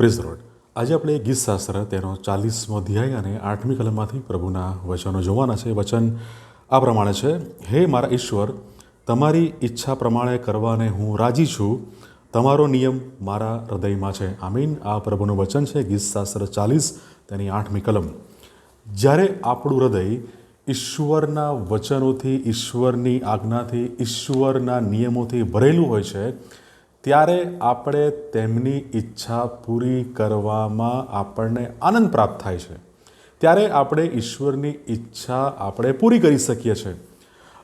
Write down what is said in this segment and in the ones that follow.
Praise road. આજે આપણે ગીતશાસ્ત્ર તેનો ચાલીસમો અધ્યાય અને આઠમી કલમમાંથી પ્રભુના વચનો જોવાના છે. વચન આ પ્રમાણે છે. હે મારા ઈશ્વર, તમારી ઈચ્છા પ્રમાણે કરવાને હું રાજી છું. તમારો નિયમ મારા હૃદયમાં છે. આમીન. આ પ્રભુનું વચન છે. ગીતશાસ્ત્ર ચાલીસ, તેની આઠમી કલમ. જ્યારે આપણું હૃદય ઈશ્વરના વચનોથી, ઈશ્વરની આજ્ઞાથી, ઈશ્વરના નિયમોથી ભરેલું હોય છે ત્યારે આપણે તેમની ઈચ્છા પૂરી કરવામાં આપણને આનંદ પ્રાપ્ત થાય છે. ત્યારે આપણે ઈશ્વરની ઈચ્છા આપણે પૂરી કરી શકીએ છીએ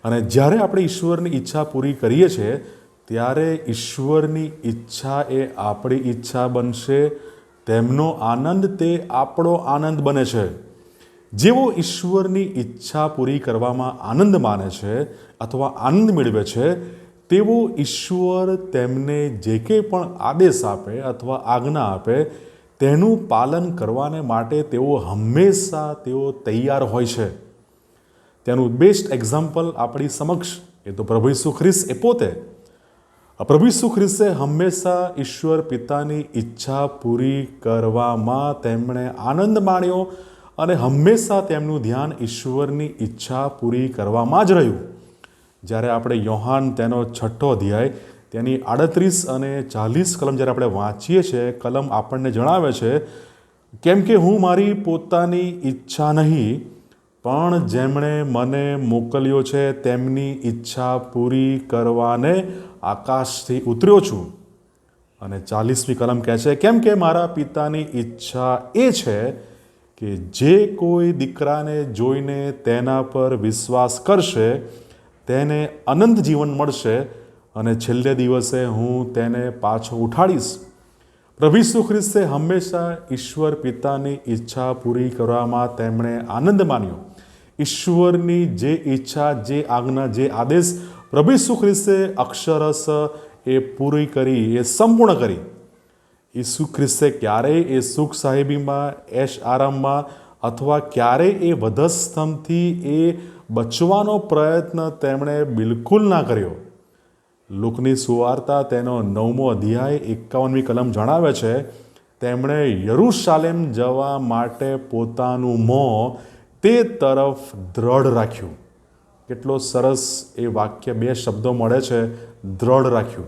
અને જ્યારે આપણે ઈશ્વરની ઈચ્છા પૂરી કરીએ છીએ, ત્યારે ઈશ્વરની ઈચ્છા એ આપણી ઈચ્છા બનશે, તેમનો આનંદ તે આપણો આનંદ બને છે. જેઓ ઈશ્વરની ઈચ્છા પૂરી કરવામાં આનંદ માને છે અથવા આનંદ મેળવે છે તેઓ ઈશ્વર તેમને જે કંઈ પણ આદેશ આપે અથવા આજ્ઞા આપે, તેનું પાલન કરવાને માટે તેઓ હંમેશા તેઓ તૈયાર હોય છે. તેનું બેસ્ટ એક્ઝામ્પલ આપણી સમક્ષ, એ તો પ્રભુ ઈસુ ખ્રિસ્ત એ પોતે. પ્રભુ ઈસુ ખ્રિસ્તે હંમેશા ઈશ્વર પિતાની ઈચ્છા પૂરી કરવામાં તેમણે આનંદ માણ્યો અને હંમેશા તેમનું ધ્યાન ઈશ્વરની ઈચ્છા પૂરી કરવામાં જ રહ્યું. જ્યારે આપણે યોહાન તેનો છઠ્ઠો અધ્યાય, તેની આડત્રીસ અને ચાલીસ કલમ જ્યારે આપણે વાંચીએ છીએ, કલમ આપણને જણાવે છે, કેમ કે હું મારી પોતાની ઈચ્છા નહીં, પણ જેમણે મને મોકલ્યો છે, તેમની ઈચ્છા પૂરી કરવાને આકાશથી ઉતર્યો છું. અને ચાલીસમી કલમ કહે છે, કેમ કે મારા પિતાની ઈચ્છા એ છે કે જે કોઈ દીકરાને જોઈને તેના પર વિશ્વાસ કરશે તેને અનંત જીવન મળશે અને છેલ્લે દિવસે હું તેને પાછો ઉઠાડીશ. પ્રભુ ઈસુ હંમેશા ઈશ્વર પિતાની ઈચ્છા પૂરી કરવામાં તેમણે આનંદ માન્યો. ઈશ્વરની જે ઈચ્છા, જે આજ્ઞા, જે આદેશ પ્રભુ ઈસુ ખ્રિસ્તે અક્ષરસ એ પૂરી કરી, એ સંપૂર્ણ કરી. ઈસુ ખ્રિસ્તે ક્યારેય એ સુખ સાહેબીમાં એશ આરામમાં અથવા ક્યારેય એ વધસ્તંભથી એ બચવાનો પ્રયત્ન તેમણે બિલકુલ ના કર્યો. લુકની સુવાર્તા તેનો નવમો અધ્યાય એકાવનમી કલમ જણાવે છે, તેમણે યરુશાલેમ જવા માટે પોતાનું મોં તે તરફ દ્રઢ રાખ્યું. કેટલો સરસ એ વાક્ય બે શબ્દો મળે છે, દ્રઢ રાખ્યું.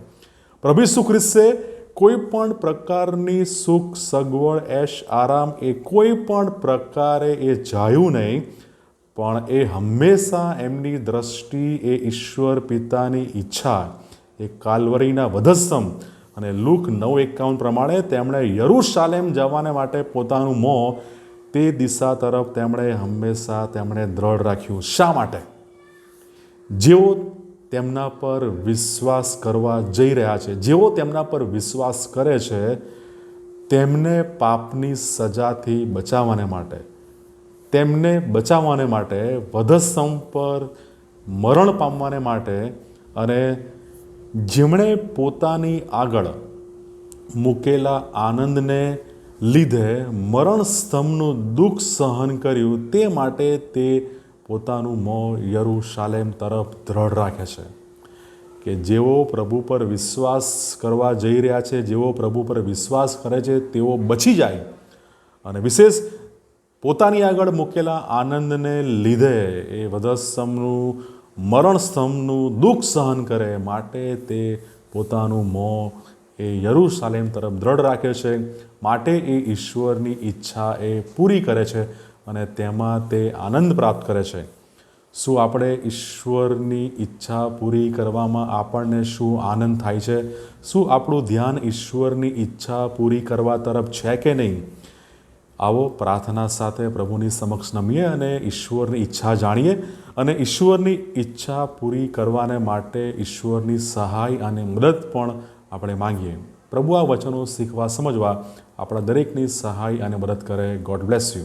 પ્રભુ ઈસુ ખ્રિસ્તે કોઈ પણ પ્રકારની સુખ સગવડ, એશ, આરામ એ કોઈ પણ પ્રકારે એ જાયું નહીં પણ એ હંમેશા એમની દ્રષ્ટિ, એ ઈશ્વર પિતાની ઈચ્છા, એ કાલવરીના વધસમ અને લુક નવ એકાવન પ્રમાણે તેમણે યરુશાલેમ જવાને માટે પોતાનું મોં તે દિશા તરફ તેમણે હંમેશા તેમણે દ્રઢ રાખ્યું. શા માટે? જેઓ તેમના પર વિશ્વાસ કરવા જઈ રહ્યા છે, જેઓ તેમના પર વિશ્વાસ કરે છે, તેમને પાપની સજાથી બચાવવાને માટે તેમને બચાવવાને માટે, વધસ્તંભ પર મરણ પામવાને માટે અને જેમણે પોતાની આગળ મૂકેલા આનંદને લીધે મરણ સ્તંભનું દુઃખ સહન કર્યું, તે માટે તે પોતાનું મોં યરુશાલેમ તરફ દ્રઢ રાખે છે કે જેઓ પ્રભુ પર વિશ્વાસ કરવા જઈ રહ્યા છે, જેઓ પ્રભુ પર વિશ્વાસ કરે છે, તેઓ બચી જાય. અને વિશેષ પોતાની આગળ મૂકેલા આનંદને લીધે એ વધસ્તંભનું મરણ સ્તંભનું દુઃખ સહન કરે માટે તે પોતાનું મોં એ યરુશાલેમ તરફ દ્રઢ રાખે છે. માટે એ ઈશ્વરની ઈચ્છા એ પૂરી કરે છે અને તેમાં તે આનંદ પ્રાપ્ત કરે છે. શું આપણે ઈશ્વરની ઈચ્છા પૂરી કરવામાં આપણને શું આનંદ થાય છે? શું આપણું ધ્યાન ઈશ્વરની ઈચ્છા પૂરી કરવા તરફ છે કે નહીં? આવો પ્રાર્થના સાથે પ્રભુની સમક્ષ નમીએ અને ઈશ્વરની ઈચ્છા જાણીએ અને ઈશ્વરની ઈચ્છા પૂરી કરવાને માટે ઈશ્વરની સહાય અને મદદ પણ આપણે માંગીએ. પ્રભુ આ વચનો શીખવા સમજવા આપણા દરેકની સહાય અને મદદ કરે. God bless you